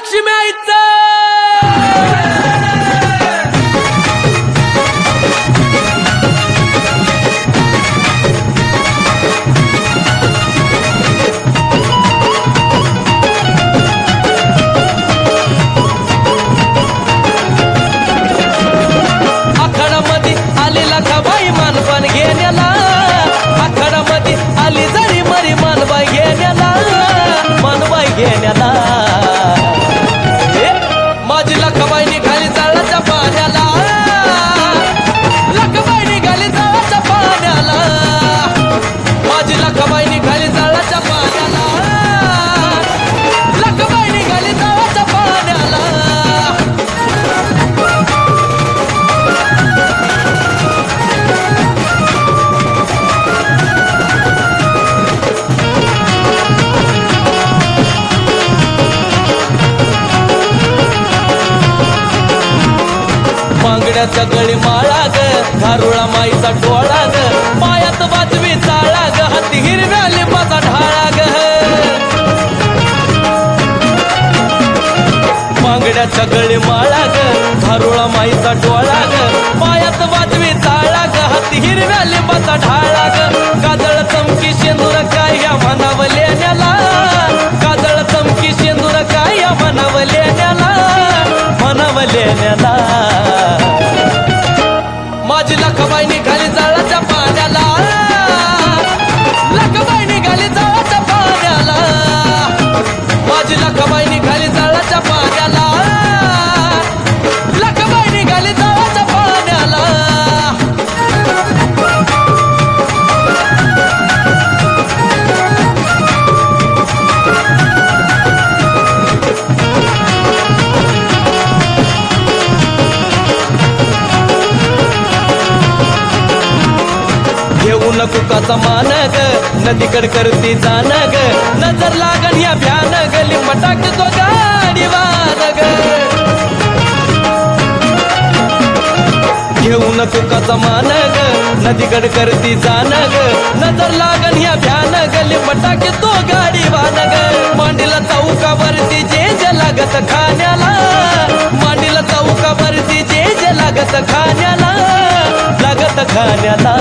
Watch you, mate! माईचा डोळा ग पायात बाजवी चाळा ग हाती हिरव्या लिंबाचा ढाळा ग बांगड्याच्या गळी माळा ग धारुळा माईचा डोळा ग पायात बाजवी चाळा ग हाती हिरव्या लिंबाचा ढाळा ग कादळ चमकी शेंदूर काय या म्हणावं चुकाचा मानग काचा नदीकड करती जाण ग नजर लागण या भ्यान गली मटाक तो गाडी वान ग घेऊ मानग काचा नदीकड करती जाण ग नजर लागण या भ्यान गली मटाक तो गाडी वान ग मांडीला चौकावरती जे जे लागत खाण्याला. मांडीला चौकावरती जे जे लागत खाण्याला. लागत खाण्याला.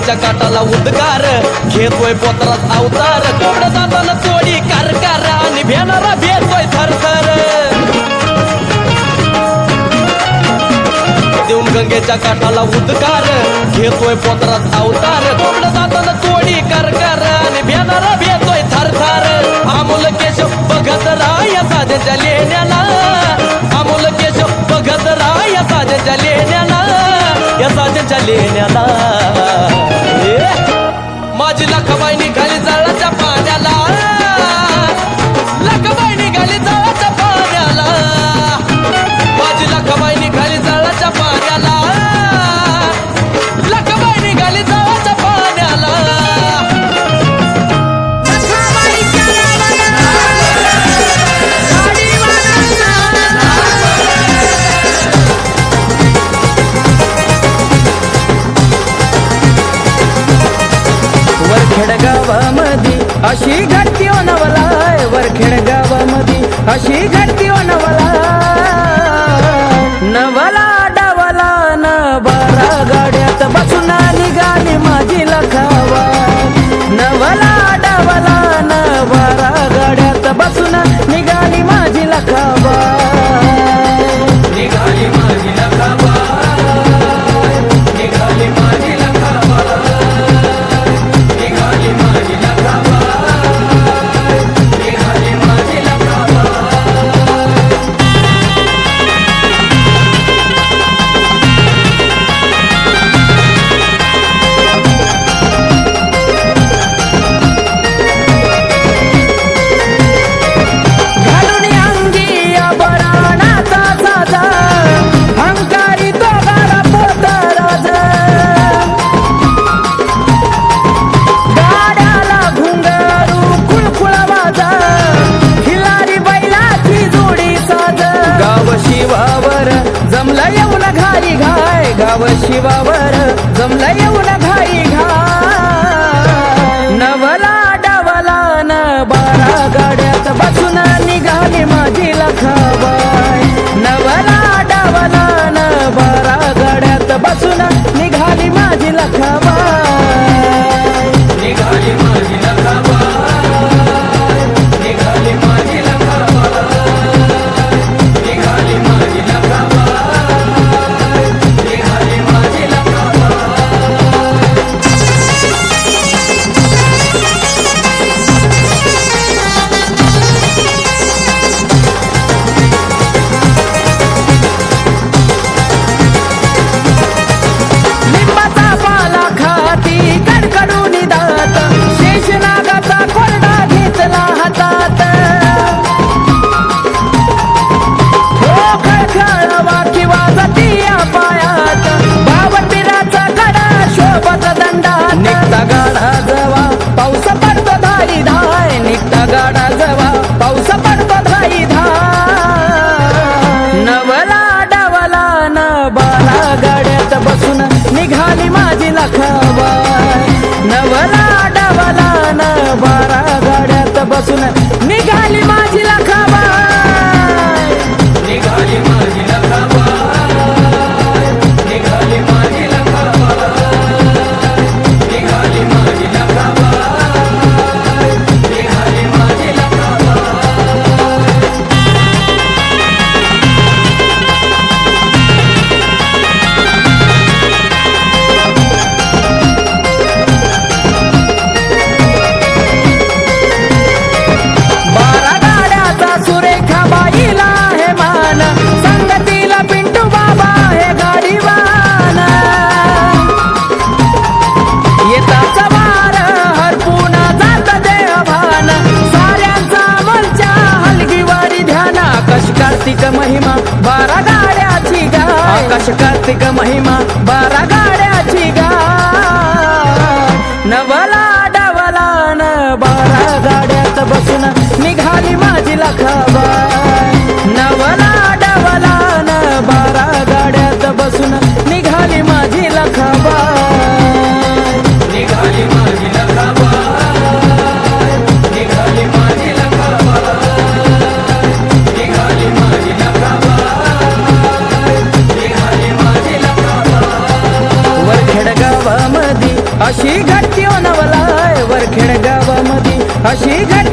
गंगेच्या काटाला उद्गार. घेतोय पोतरात अवतार. कोंबड जाताना चोडी कारकार आणि भेणारा भेटतोय थरथर. देऊन गंगेच्या काठाला उद्गार. घेतोय पोतरात अवतार. कोंबड जाताना चोडी कारकार आणि भेणारा भेटतोय थरथर. अमोल केशव बघत राय साजेच्या लेण्याला. अमोल केशव बघत राया साजेच्या लेण्याला. या साजेच्या लेण्याला. ए, माझी लखबाई निघाली जाळाच्या बारा गाड्यात बसून निघाली माझी लखाबा नवला डवला न बारा गाड्यात बसून निघाली माझी लखाबा निघाली माझी लखाबा अशी 他、啊、谁？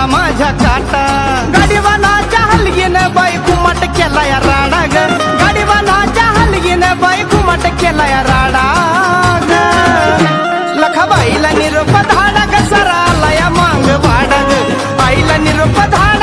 केला माझ्या काटा गाडीवानाच्या हलगीनं बाई घुमट केला या राडा ग गाडीवानाच्या हलगीनं बाई घुमट केला या राडा लखा लखाबाईला निरोप धाडा ग सरा या मांग वाडा ग आईला निरोप धाडा